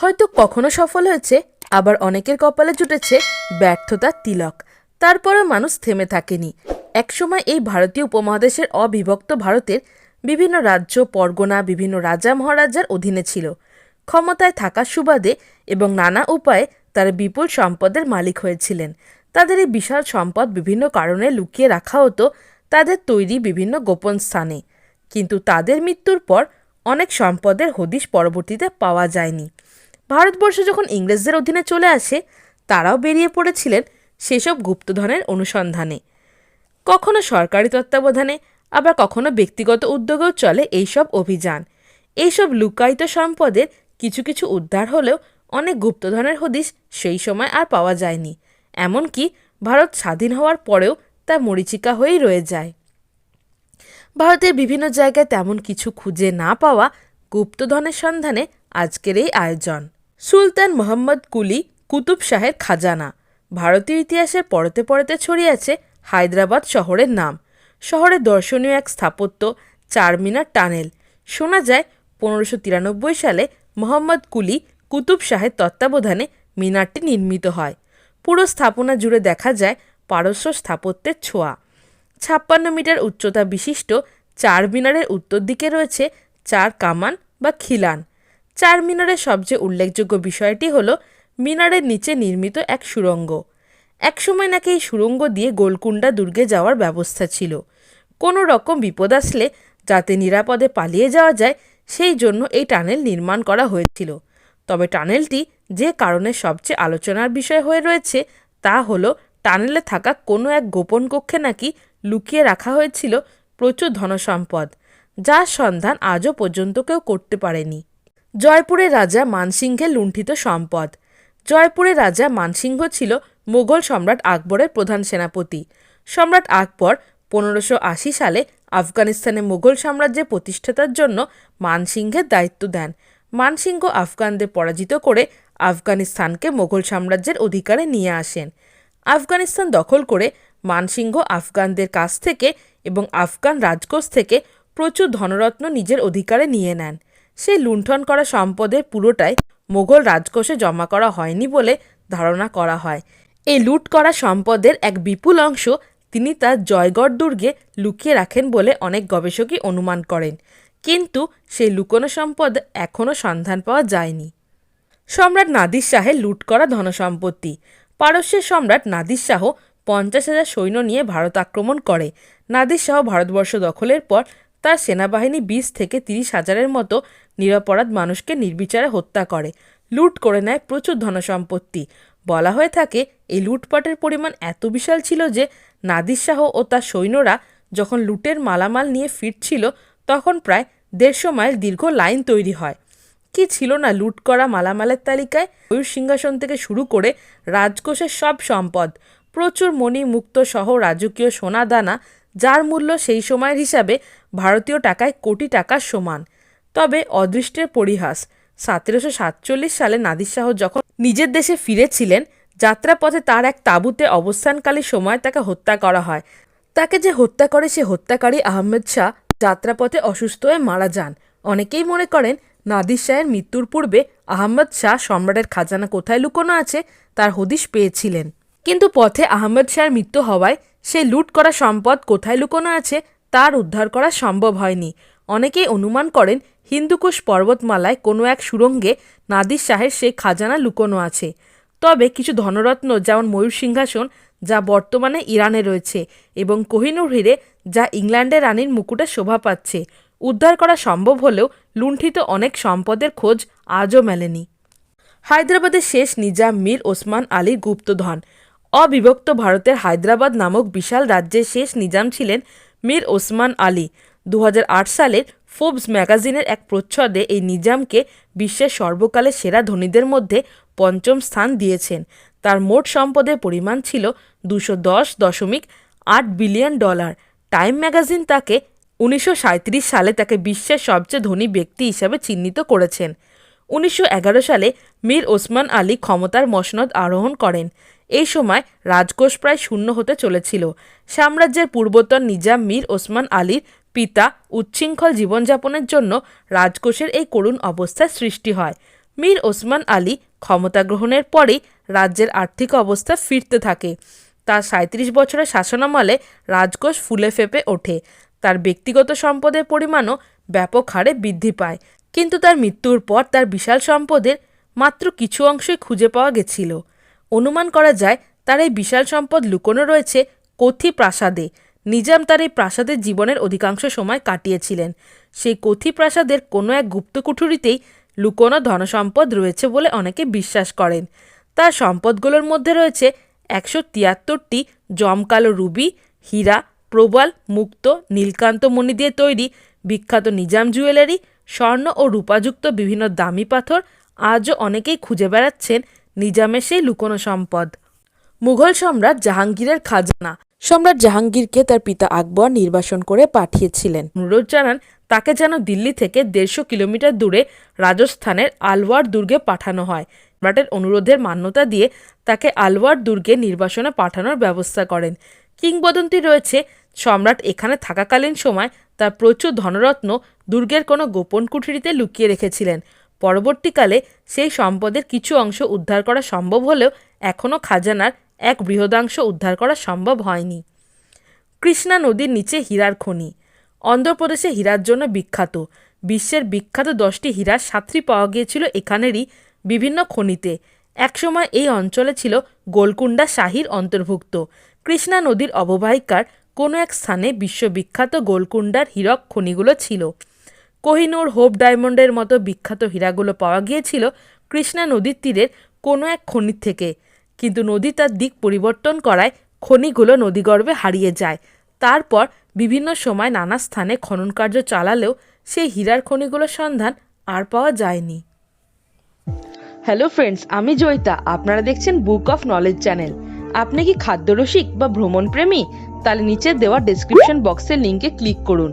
হয়তো কখনো সফল হয়েছে, আবার অনেকের কপালে জুটেছে ব্যর্থতার তিলক। তারপরেও মানুষ থেমে থাকেনি। একসময় এই ভারতীয় উপমহাদেশের অবিভক্ত ভারতের বিভিন্ন রাজ্য, পরগনা, বিভিন্ন রাজা মহারাজার অধীনে ছিল। ক্ষমতায় থাকার সুবাদে এবং নানা উপায়ে তারা বিপুল সম্পদের মালিক হয়েছিলেন। তাদের এই বিশাল সম্পদ বিভিন্ন কারণে লুকিয়ে রাখা হতো তাদের তৈরি বিভিন্ন গোপন স্থানে। কিন্তু তাদের মৃত্যুর পর অনেক সম্পদের হদিশ পরবর্তীতে পাওয়া যায়নি। ভারতবর্ষ যখন ইংরেজদের অধীনে চলে আসে, তারাও বেরিয়ে পড়েছিলেন সেসব গুপ্তধনের অনুসন্ধানে। কখনো সরকারি তত্ত্বাবধানে, আবার কখনো ব্যক্তিগত উদ্যোগেও চলে এইসব অভিযান। এইসব লুকায়িত সম্পদের কিছু কিছু উদ্ধার হলেও অনেক গুপ্তধনের হদিশ সেই সময় আর পাওয়া যায়নি। এমনকি ভারত স্বাধীন হওয়ার পরেও তা মরীচিকা হয়েই রয়ে যায়। ভারতের বিভিন্ন জায়গায় তেমন কিছু খুঁজে না পাওয়া গুপ্তধনের সন্ধানে আজকের এই আয়োজন। সুলতান মোহাম্মদ কুলি কুতুব শাহের খাজানা। ভারতীয় ইতিহাসের পড়তে পড়তে ছড়িয়ে আছে হায়দ্রাবাদ শহরের নাম। শহরে দর্শনীয় এক স্থাপত্য চারমিনার টানেল। শোনা যায়, পনেরোশো তিরানব্বই সালে মোহাম্মদ কুলি কুতুব শাহের তত্ত্বাবধানে মিনারটি নির্মিত হয়। পুরো স্থাপনা জুড়ে দেখা যায় পারস্য স্থাপত্যের ছোঁয়া। ছাপ্পান্ন মিটার উচ্চতা বিশিষ্ট চার মিনারের উত্তর দিকে রয়েছে চার কামান বা খিলান। চার মিনারের সবচেয়ে উল্লেখযোগ্য বিষয়টি হল মিনারের নিচে নির্মিত এক সুড়ঙ্গ একসময় নাকি এই সুড়ঙ্গ দিয়ে গোলকুন্ডা দুর্গে যাওয়ার ব্যবস্থা ছিল। কোনো রকম বিপদ আসলে যাতে নিরাপদে পালিয়ে যাওয়া যায়, সেই জন্য এই টানেল নির্মাণ করা হয়েছিল। তবে টানেলটি যে কারণে সবচেয়ে আলোচনার বিষয় হয়ে রয়েছে, তা হলো টানেলে থাকা কোনো এক গোপন কক্ষে নাকি লুকিয়ে রাখা হয়েছিল প্রচুর ধনসম্পদ, যার সন্ধান আজও পর্যন্ত কেউ করতে পারেনি। জয়পুরের রাজা মানসিংহের লুণ্ঠিত সম্পদ। জয়পুরের রাজা মানসিংহ ছিল মোগল সম্রাট আকবরের প্রধান সেনাপতি। সম্রাট আকবর পনেরোশো আশি সালে আফগানিস্তানে মোগল সাম্রাজ্যের প্রতিষ্ঠাতার জন্য মানসিংহের দায়িত্ব দেন। মানসিংহ আফগানদের পরাজিত করে আফগানিস্তানকে মোগল সাম্রাজ্যের অধিকারে নিয়ে আসেন। আফগানিস্তান দখল করে মানসিংহ আফগানদের কাছ থেকে এবং আফগান রাজকোষ থেকে প্রচুর ধনরত্ন নিজের অধিকারে নিয়ে নেন। সেই লুণ্ঠন করা সম্পদের পুরোটাই মোগল রাজকোষে জমা করা হয়নি বলে ধারণা করা হয়। এই লুট করা সম্পদের এক বিপুল অংশ তিনি তার জয়গড় দুর্গে লুকিয়ে রাখেন বলে অনেক গবেষকই অনুমান করেন। কিন্তু সেই লুকোনো সম্পদ এখনও সন্ধান পাওয়া যায়নি। সম্রাট নাদির শাহের লুট করা ধনসম্পত্তি। পারস্যের সম্রাট নাদির শাহ পঞ্চাশ হাজার সৈন্য নিয়ে ভারত আক্রমণ করে। নাদির শাহ ভারতবর্ষ দখলের পর তার সেনাবাহিনী বিশ থেকে তিরিশ হাজারের মতো নিরপরাধ মানুষকে নির্বিচারে হত্যা করে, লুট করে নেয় প্রচুর ধনসম্পত্তি। বলা হয়ে থাকে, এই লুটপাটের পরিমাণ এত বিশাল ছিল যে নাদির শাহ ও তার সৈন্যরা যখন লুটের মালামাল নিয়ে ফিরছিল, তখন প্রায় দেড়শো মাইল দীর্ঘ লাইন তৈরি হয়। কি ছিল না লুট করা মালামালের তালিকায়? ময়ূর সিংহাসন থেকে শুরু করে রাজকোষের সব সম্পদ, প্রচুর মণি মুক্ত সহ রাজকীয় সোনা দানা যার মূল্য সেই সময়ের হিসাবে ভারতীয় টাকায় কোটি টাকার সমান। তবে অদৃষ্টের পরিহাস, সতেরোশো সাতচল্লিশ সালে নাদির শাহ যখন নিজের দেশে ফিরেছিলেন, যাত্রাপথে তার এক তাঁবুতে অবস্থানকালী সময় তাকে হত্যা করা হয়। তাকে যে হত্যা করে সে হত্যাকারী আহমেদ শাহ যাত্রাপথে অসুস্থ হয়ে মারা যান। অনেকেই মনে করেন নাদির শাহের মৃত্যুর পূর্বে আহমদ শাহ সম্রাটের খাজানা কোথায় লুকোনো আছে তার হদিশ পেয়েছিলেন। কিন্তু পথে আহমদ শাহের মৃত্যু হওয়ায় সে লুট করা সম্পদ কোথায় লুকোনো আছে তার উদ্ধার করা সম্ভব হয়নি। অনেকেই অনুমান করেন, হিন্দুকুশ পর্বতমালায় কোনো এক সুরঙ্গে নাদির শাহের সেই খাজানা লুকোনো আছে। তবে কিছু ধনরত্ন, যেমন ময়ূর সিংহাসন, যা বর্তমানে ইরানে রয়েছে, এবং কোহিনুর হিরে, যা ইংল্যান্ডের রানীর মুকুটে শোভা পাচ্ছে। উদ্ধার করা সম্ভব হলেও লুণ্ঠিত অনেক সম্পদের খোঁজ আজও মেলেনি। হায়দ্রাবাদের শেষ নিজাম মীর ওসমান আলীর গুপ্তধন। অবিভক্ত ভারতের হায়দ্রাবাদ নামক বিশাল রাজ্যের শেষ নিজাম ছিলেন মীর ওসমান আলী। দু হাজার আট সালের ফোর্বস ম্যাগাজিনের এক প্রচ্ছদে এই নিজামকে বিশ্বের সর্বকালের সেরা ধনীদের মধ্যে পঞ্চম স্থান দিয়েছেন। তার মোট সম্পদের পরিমাণ ছিল দুশো দশ দশমিক আট বিলিয়ন ডলার। টাইম ম্যাগাজিন তাকে উনিশশো সাঁইত্রিশ সালে তাকে বিশ্বের সবচেয়ে ধনী ব্যক্তি হিসাবে চিহ্নিত করেছেন। উনিশশো এগারো সালে মীর ওসমান আলী ক্ষমতার মসনদ আরোহণ করেন। এই সময় রাজকোষ প্রায় শূন্য হতে চলেছিল। সাম্রাজ্যের পূর্বতন নিজাম মীর ওসমান আলীর পিতা উচ্ছৃঙ্খল জীবনযাপনের জন্য রাজকোষের এই করুণ অবস্থার সৃষ্টি হয়। মীর ওসমান আলী ক্ষমতা গ্রহণের পরেই রাজ্যের আর্থিক অবস্থা ফিরতে থাকে। তার সাঁত্রিশ বছরের শাসনামলে রাজকোষ ফুলে ফেপে ওঠে। তার ব্যক্তিগত সম্পদের পরিমাণও ব্যাপক হারে বৃদ্ধি পায়। কিন্তু তার মৃত্যুর পর তার বিশাল সম্পদের মাত্র কিছু অংশই খুঁজে পাওয়া গেছিল। অনুমান করা যায় তার এই বিশাল সম্পদ লুকোনো রয়েছে কথি প্রাসাদে। নিজাম তার এই প্রাসাদের জীবনের অধিকাংশ সময় কাটিয়েছিলেন। সেই কথি প্রাসাদের কোনো এক গুপ্ত কুঠুরিতেই লুকোনো ধনসম্পদ রয়েছে বলে অনেকে বিশ্বাস করেন। তার সম্পদগুলোর মধ্যে রয়েছে একশো তিয়াত্তরটি জমকালো রুবি, হীরা, প্রবাল, মুক্ত, নীলকান্ত মণি দিয়ে তৈরি বিখ্যাত নিজাম জুয়েলারি, স্বর্ণ ও রূপাযুক্ত বিভিন্ন দামি পাথর আজও অনেকেই খুঁজে বেড়াচ্ছেন নিজামের সেই লুকোনো সম্পদ। মুঘল সম্রাট জাহাঙ্গীরের খাজানা। সম্রাট জাহাঙ্গীরকে তার পিতা আকবর নির্বাসন করে পাঠিয়েছিলেন। অনুরোধ জানান, তাকে যেন দিল্লি থেকে দেড়শো কিলোমিটার দূরে রাজস্থানের আলওয়ার দুর্গে পাঠানো হয়। সম্রাটের অনুরোধের মান্যতা দিয়ে তাকে আলওয়ার দুর্গে নির্বাসনে পাঠানোর ব্যবস্থা করেন। কিংবদন্তি রয়েছে, সম্রাট এখানে থাকাকালীন সময় তার প্রচুর ধনরত্ন দুর্গের কোনো গোপন কুঠুরিতে লুকিয়ে রেখেছিলেন। পরবর্তীকালে সেই সম্পদের কিছু অংশ উদ্ধার করা সম্ভব হলেও এখনও খাজানার এক বৃহদাংশ উদ্ধার করা সম্ভব হয়নি। কৃষ্ণা নদীর নিচে হীরার খনি। অন্ধ্রপ্রদেশে হীরার জন্য বিখ্যাত। বিশ্বের বিখ্যাত দশটি হীরার সাতটি পাওয়া গিয়েছিল এখানেরই বিভিন্ন খনিতে। একসময় এই অঞ্চলে ছিল গোলকুন্ডা শাহির অন্তর্ভুক্ত। কৃষ্ণা নদীর অববাহিকার কোনো এক স্থানে বিশ্ববিখ্যাত গোলকুন্ডার হীরক খনিগুলো ছিল। কোহিনূর হোপ ডায়মন্ডের মতো বিখ্যাত হীরাগুলো পাওয়া গিয়েছিল কৃষ্ণা নদীর তীরের কোনো এক খনি থেকে। কিন্তু নদী তার দিক পরিবর্তন করায় খনিগুলো নদীগর্ভে হারিয়ে যায়। তারপর বিভিন্ন সময় নানা স্থানে খনন কার্য চালালেও সেই হীরার খনিগুলোর সন্ধান আর পাওয়া যায়নি। হ্যালো ফ্রেন্ডস আমি জয়িতা। আপনারা দেখছেন বুক অফ নলেজ চ্যানেল আপনি কি খাদ্যরসিক বা ভ্রমণ প্রেমী তাহলে নিচে দেওয়া ডেসক্রিপশন বক্সের লিঙ্কে ক্লিক করুন।